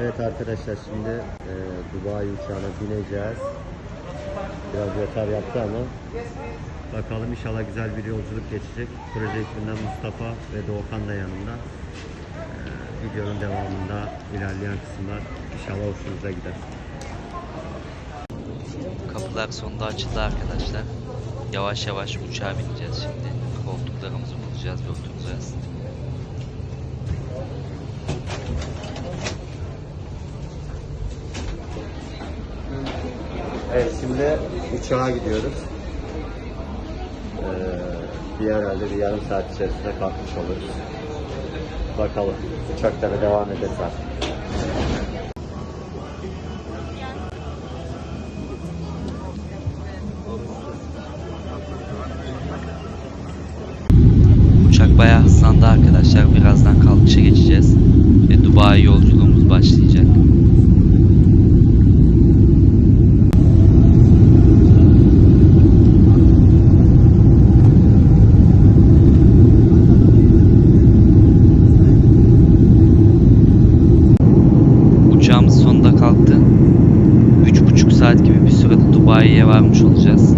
Evet arkadaşlar şimdi e, Dubai uçağına bineceğiz. Biraz yeter yaptı ama bakalım inşallah güzel bir yolculuk geçecek. Proje ekibinden Mustafa ve Doğukan da yanımda. E, videonun devamında ilerleyen kısımlar inşallah hoşunuza gider. Kapılar sonunda açıldı arkadaşlar. Yavaş yavaş uçağa bineceğiz şimdi. Koltuklarımızı bulacağız ve oturacağız. Şimdi uçağa gidiyoruz. Ee, bir herhalde bir yarım saat içerisinde kalkmış oluruz. Bakalım uçaklara devam ederiz artık. Uçak bayağı hızlandı arkadaşlar. Birazdan kalkışa geçeceğiz. Ve Dubai yolculuğumuz başlayacak. itfaiye varmış olacağız.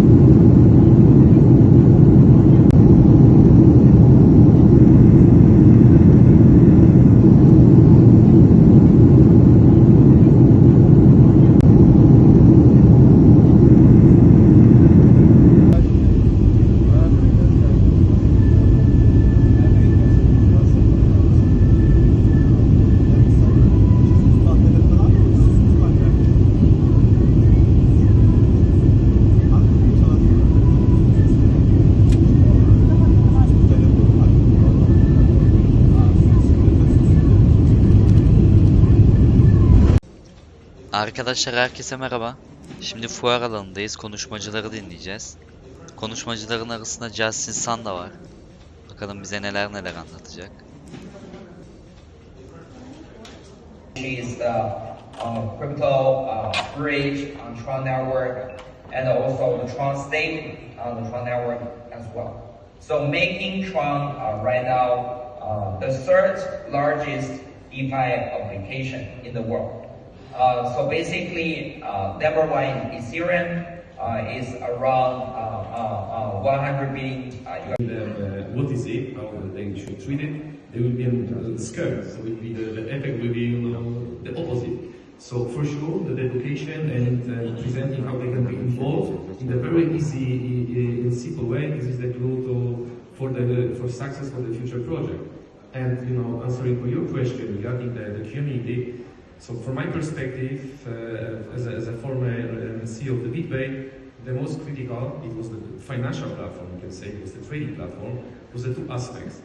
Arkadaşlar herkese merhaba. Şimdi fuar alanındayız. Konuşmacıları dinleyeceğiz. Konuşmacıların arasında Justin Sun da var. Bakalım bize neler neler anlatacak. is the uh, crypto uh, bridge on Tron network and also the Tron stake on the Tron network as well. So making Tron uh, right now uh, the third largest DeFi application in the world. Uh, so basically, number one in Ethereum uh, is around uh, uh, uh, 100 billion uh, US them uh, what is it, how they should treat it, they will be uh, scared. So it be the, the effect will be the opposite. So for sure, the education and uh, presenting how they can be involved in a very easy and simple way. This is the clue to, for the for success for the future project. And you know, answering for your question regarding the, the community. So from my perspective, uh, as, a, as a former um, CEO of the BitBay, the most critical, it was the financial platform, you can say, it was the trading platform, was the two aspects.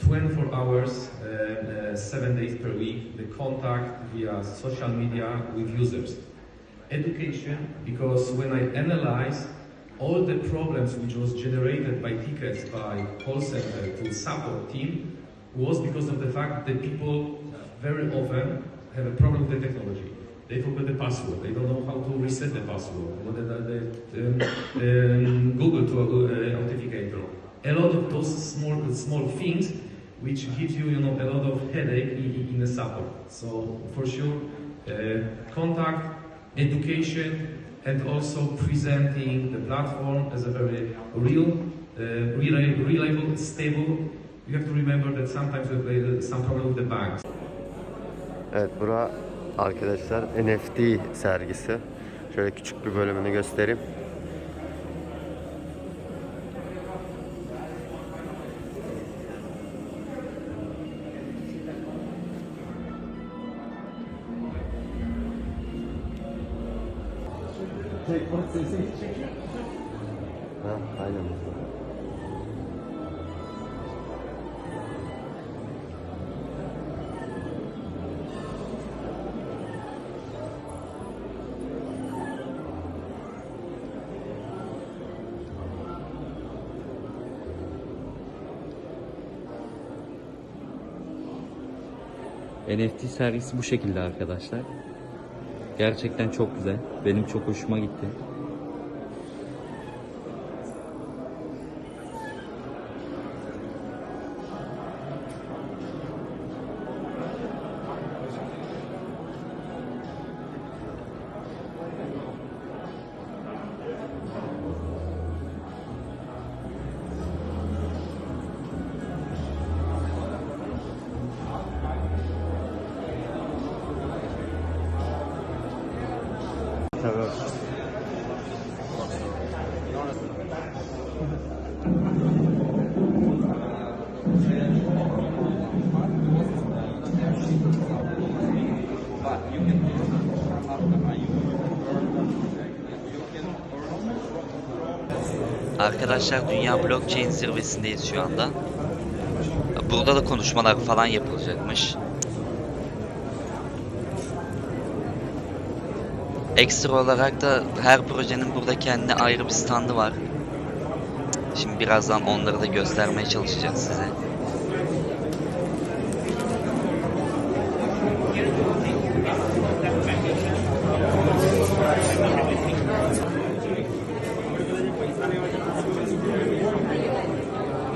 24 hours, uh, uh, seven days per week, the contact via social media with users. Education, because when I analyze all the problems which was generated by tickets by call center to support team was because of the fact that people very often have a problem with the technology. They forget the password. They don't know how to reset the password. What the, the, um, um, Google to uh. A lot of those small small things which gives you you know a lot of headache in, in the support. So for sure, uh, contact, education, and also presenting the platform as a very real, uh, reli- reliable, stable. You have to remember that sometimes we have some problem with the banks. Evet bura arkadaşlar NFT sergisi. Şöyle küçük bir bölümünü göstereyim. Ha, aynen. NFT sergisi bu şekilde arkadaşlar. Gerçekten çok güzel. Benim çok hoşuma gitti. Arkadaşlar Dünya Blockchain zirvesindeyiz şu anda. Burada da konuşmalar falan yapılacakmış. Ekstra olarak da her projenin burada kendine ayrı bir standı var. Şimdi birazdan onları da göstermeye çalışacağız size.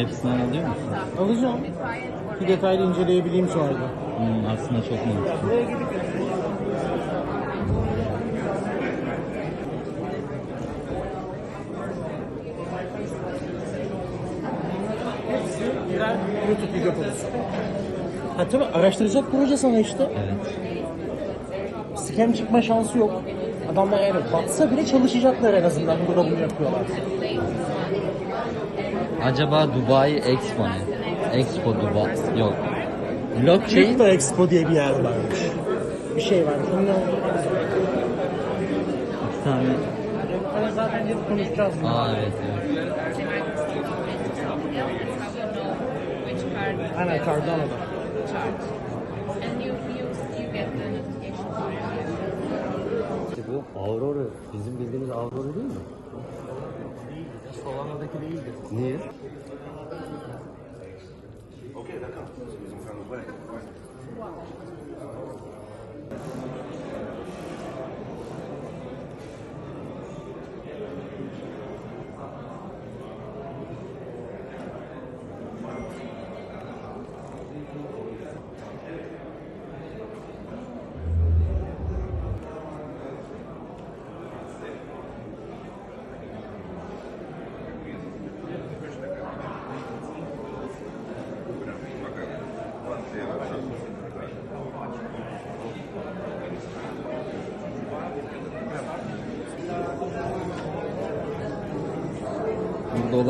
Hepsinden alıyor musun? Alacağım. Bir detaylı inceleyebileyim sonra da. Hmm, aslında çok mantıklı. Birer YouTube video konusu. Ha tabii araştıracak proje sana işte. Evet. Scam çıkma şansı yok. Adamlar yani batsa bile çalışacaklar en azından burada bunu yapıyorlar. Acaba Dubai Expo ne? Expo Dubai. Yok. Blockchain. Crypto Expo diye bir yer varmış. Bir şey ne olduğunu İki tane. Hani zaten gelip konuşacağız. Aa evet evet. Aynen Cardano'da. Bu Aurora, bizim bildiğimiz Aurora değil mi? Solana'daki değildi. Niye? Burada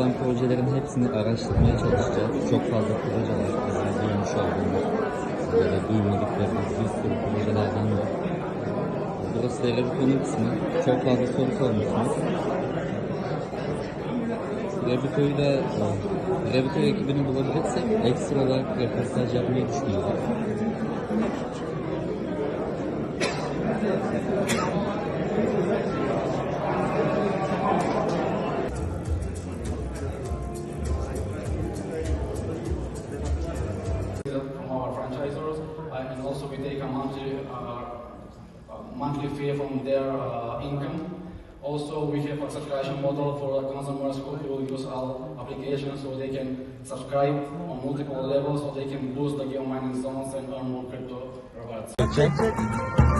olan projelerin hepsini araştırmaya çalışacağız. Çok fazla proje var. Bizim duymuş olduğumuz. Böyle duymadıklarımız bir sürü projelerden var. Burası da konu kısmı. Çok fazla soru sormuşsunuz. Revito'yu da Revito ekibini bulabilirsek ekstra olarak röportaj yapmayı düşünüyoruz. Our application so they can subscribe on multiple levels so they can boost the geo mining zones and earn more crypto rewards.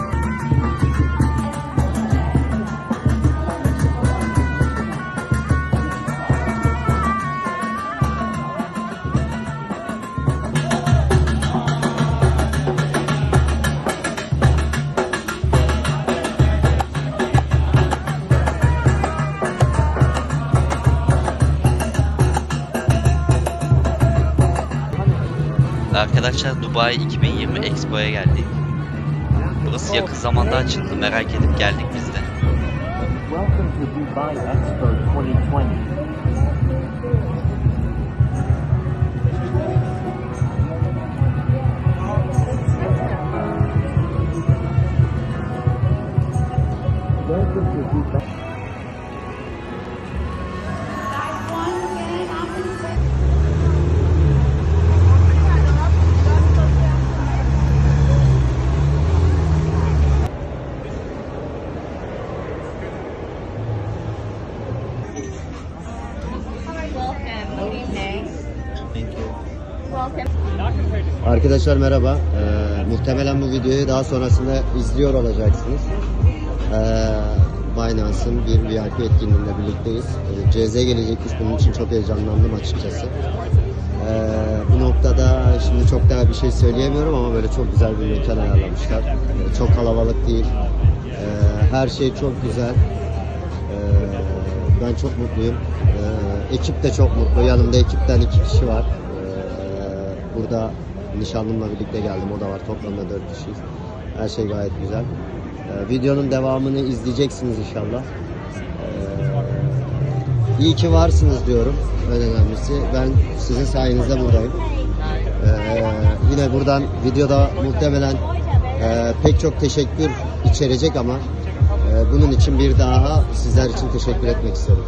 Arkadaşlar Dubai 2020 Expo'ya geldik. Burası yakın zamanda açıldı. Merak edip geldik biz de. Welcome to Dubai Expo 2020. Arkadaşlar merhaba. Ee, muhtemelen bu videoyu daha sonrasında izliyor olacaksınız. Ee, Binance'ın bir VIP etkinliğinde birlikteyiz. Ee, CZ gelecekmiş. Bunun için çok heyecanlandım açıkçası. Ee, bu noktada şimdi çok daha bir şey söyleyemiyorum ama böyle çok güzel bir mekan ayarlamışlar. Ee, çok kalabalık değil. Ee, her şey çok güzel. Ee, ben çok mutluyum. Ee, ekip de çok mutlu. Yanımda ekipten iki kişi var. Ee, burada nişanlımla birlikte geldim. O da var. Toplamda dört kişiyiz. Her şey gayet güzel. Ee, videonun devamını izleyeceksiniz inşallah. Ee, iyi ki varsınız diyorum. En önemlisi. Ben sizin sayenizde buradayım. Ee, yine buradan videoda muhtemelen e, pek çok teşekkür içerecek ama e, bunun için bir daha sizler için teşekkür etmek isterim.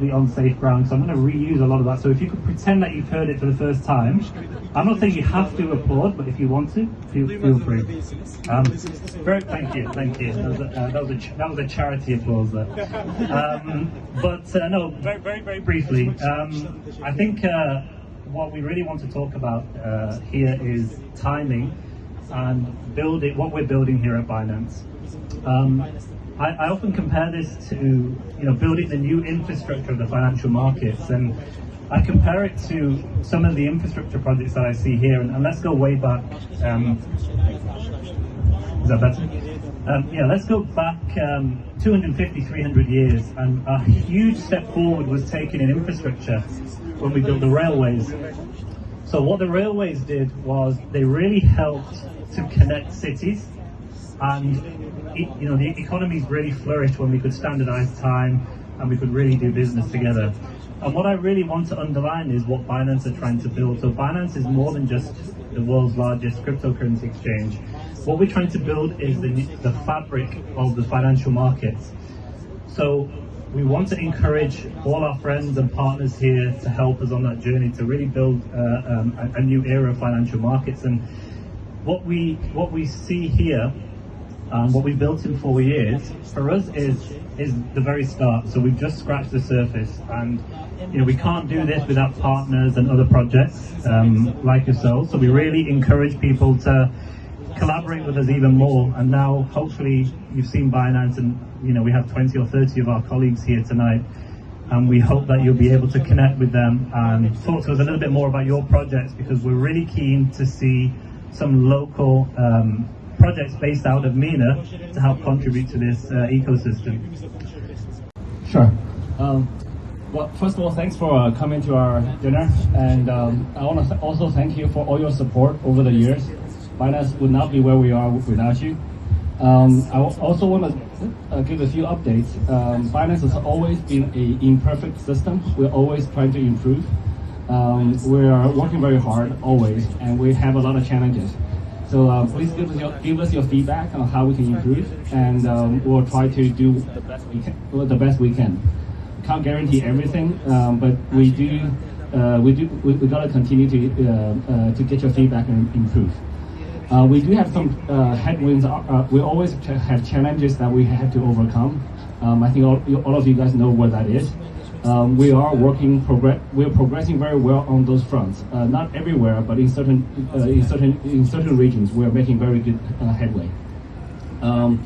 The unsafe ground. So I'm going to reuse a lot of that. So if you could pretend that you've heard it for the first time, I'm not saying you have to applaud, but if you want to, feel, feel free. Um, very, thank you, thank you. That was a, uh, that was a, that was a charity applause there. Um, but uh, no, very, very, very briefly, um, I think uh, what we really want to talk about uh, here is timing and building what we're building here at Binance. I, I often compare this to you know building the new infrastructure of the financial markets, and I compare it to some of the infrastructure projects that I see here. And, and let's go way back. Um, is that better? Um, yeah, let's go back um, 250, 300 years, and a huge step forward was taken in infrastructure when we built the railways. So what the railways did was they really helped to connect cities and it, you know the economies really flourished when we could standardize time and we could really do business together. And what I really want to underline is what Binance are trying to build. So Binance is more than just the world's largest cryptocurrency exchange. What we're trying to build is the, the fabric of the financial markets. So we want to encourage all our friends and partners here to help us on that journey to really build uh, um, a, a new era of financial markets. And what we what we see here, um, what we built in four years, for us is is the very start. So we've just scratched the surface, and you know we can't do this without partners and other projects um, like yourselves. So we really encourage people to collaborate with us even more. And now, hopefully, you've seen Binance, and you know we have 20 or 30 of our colleagues here tonight. And we hope that you'll be able to connect with them and talk to us a little bit more about your projects because we're really keen to see some local um, projects based out of MENA to help contribute to this uh, ecosystem. Sure. Um, well, first of all, thanks for uh, coming to our dinner, and um, I want to th- also thank you for all your support over the years. Binance would not be where we are without you. Um, I w- also want to uh, give a few updates. Um, Binance has always been an imperfect system. We're always trying to improve. Um, we are working very hard always, and we have a lot of challenges. So uh, please give us your give us your feedback on how we can improve, and um, we'll try to do the best we can. well, The best we can. Can't guarantee everything, um, but we do. Uh, we do. We, we gotta continue to uh, uh, to get your feedback and improve. Uh, we do have some uh, headwinds. We always ch- have challenges that we have to overcome. Um, I think all, all of you guys know what that is. Um, we are working progress. We're progressing very well on those fronts. Uh, not everywhere, but in certain uh, in certain in certain regions, we are making very good uh, headway. Um,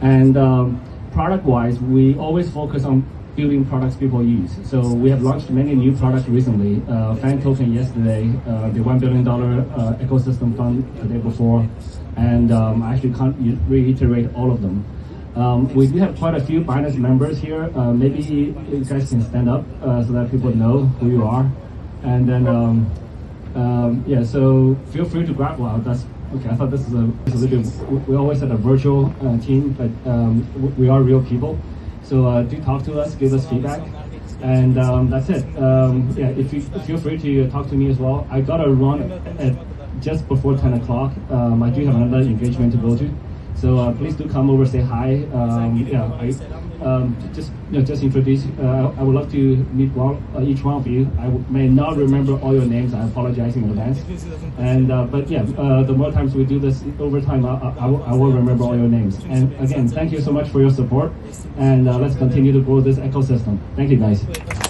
and um, product-wise, we always focus on building products people use. So we have launched many new products recently. Uh, Fan Token yesterday, uh, the one billion dollar uh, ecosystem fund the day before, and um, I actually can't reiterate all of them. Um, we do have quite a few Binance members here. Uh, maybe you guys can stand up uh, so that people know who you are, and then. Um, um, yeah, so feel free to grab. Wow, that's okay. I thought this is a, this is a little we- always had a virtual uh, team, but um, we are real people. So uh, do talk to us, give us feedback, and um, that's it. Um, yeah, if you feel free to talk to me as well. I got to run at just before 10 o'clock. I do have another engagement to go to. So uh, please do come over, say hi. Um, yeah, I, um, just you know, just introduce. Uh, I would love to meet one, uh, each one of you. I may not remember all your names. I apologize in advance. And uh, but yeah, uh, the more times we do this over time, I, I, I will- remember all your names. And again, thank you so much for your support. And uh, let's continue to grow this ecosystem. Thank you, guys.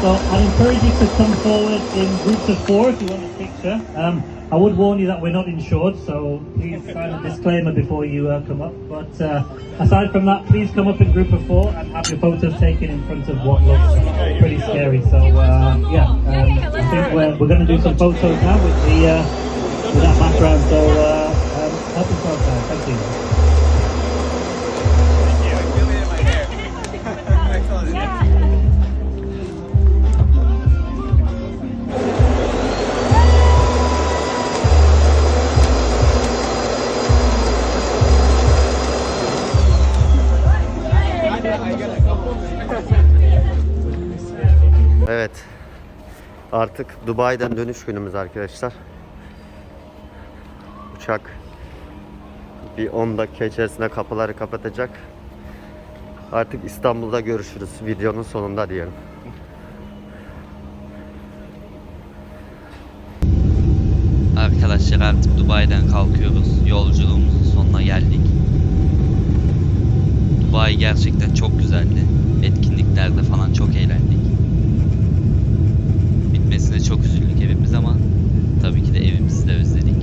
So I'd encourage you to come forward in groups of four if you want a picture. Um, I would warn you that we're not insured, so please sign a disclaimer before you uh, come up. But uh, aside from that, please come up in group of four and have your photos taken in front of what looks pretty scary. So uh, yeah, um, I think we're, we're going to do some photos now with the uh, with that background. So uh, um, help yourself out. Thank you. Artık Dubai'den dönüş günümüz arkadaşlar. Uçak bir 10 dakika içerisinde kapıları kapatacak. Artık İstanbul'da görüşürüz. Videonun sonunda diyelim. Arkadaşlar artık Dubai'den kalkıyoruz. Yolculuğumuzun sonuna geldik. Dubai gerçekten çok güzeldi. Etkinliklerde falan ailesine çok üzüldük hepimiz ama tabii ki de evimizi de özledik.